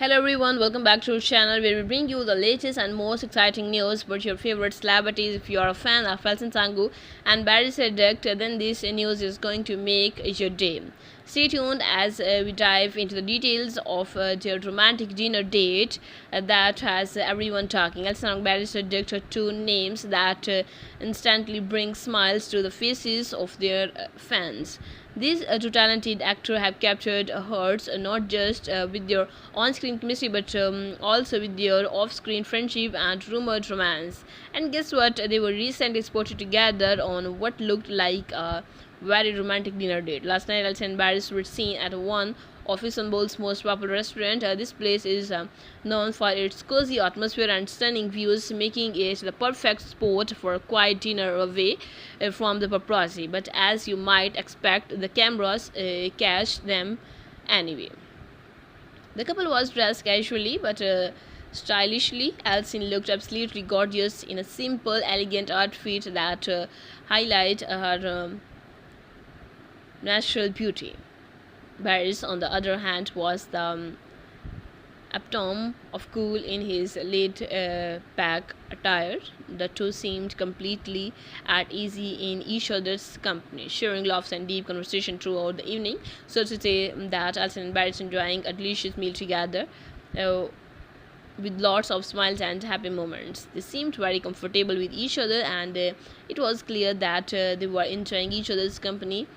Hello everyone, welcome back to our channel where we bring you the latest and most exciting news about your favorite celebrities. If you are a fan of Felsen Sangu and Barry Sedgwick, then this news is going to make your day. Stay tuned as uh, we dive into the details of uh, their romantic dinner date uh, that has everyone talking. Elsa and Barry Sedgwick are two names that uh, instantly bring smiles to the faces of their uh, fans. These uh, two talented actors have captured hearts uh, not just uh, with their on-screen chemistry but um, also with their off-screen friendship and rumored romance. And guess what? They were recently spotted together on what looked like a very romantic dinner date. Last night, Elsa and Barris were seen at one of Istanbul's most popular restaurant. Uh, this place is uh, known for its cozy atmosphere and stunning views, making it the perfect spot for a quiet dinner away uh, from the paparazzi. But as you might expect, the cameras uh, catch them anyway. The couple was dressed casually but uh, stylishly. Elsin looked absolutely gorgeous in a simple, elegant outfit that uh, highlight her um, natural beauty. Barris, on the other hand, was the um, epitome of cool in his laid uh, back attire. The two seemed completely at ease in each other's company, sharing laughs and deep conversation throughout the evening. So to say that Alison and Barris enjoying a delicious meal together. Uh, with lots of smiles and happy moments. They seemed very comfortable with each other, and uh, it was clear that uh, they were enjoying each other's company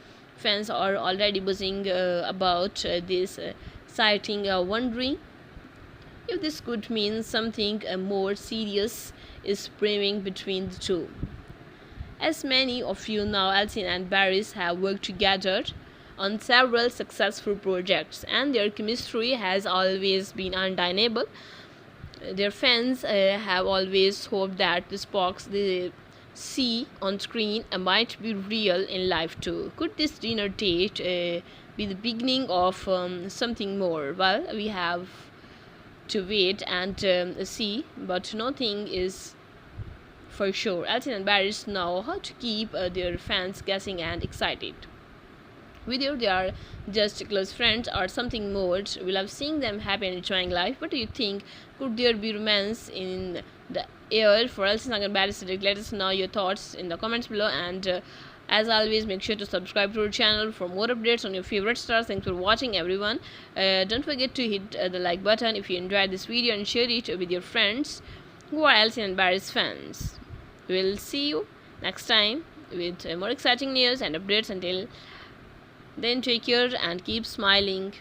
fans are already buzzing uh, about uh, this uh, sighting, wondering if this could mean something more serious is brewing between the two. As many of you know, Elsin and Barris have worked together on several successful projects, and their chemistry has always been undeniable. Their fans uh, have always hoped that the sparks they see on screen uh, might be real in life too. Could this dinner date uh, be the beginning of um, something more? Well, we have to wait and um, see, but nothing is for sure. Elton and Barris know how to keep uh, their fans guessing and excited. Whether they are just close friends or something more, we love seeing them happy and enjoying life. What do you think? Could there be romance in the air for Elsie and Barris? Let us know your thoughts in the comments below. And uh, as always, make sure to subscribe to our channel for more updates on your favorite stars. Thanks for watching, everyone. Uh, don't forget to hit uh, the like button if you enjoyed this video and share it with your friends who are Elsie and Barris fans. We'll see you next time with uh, more exciting news and updates. Until then, take care and keep smiling.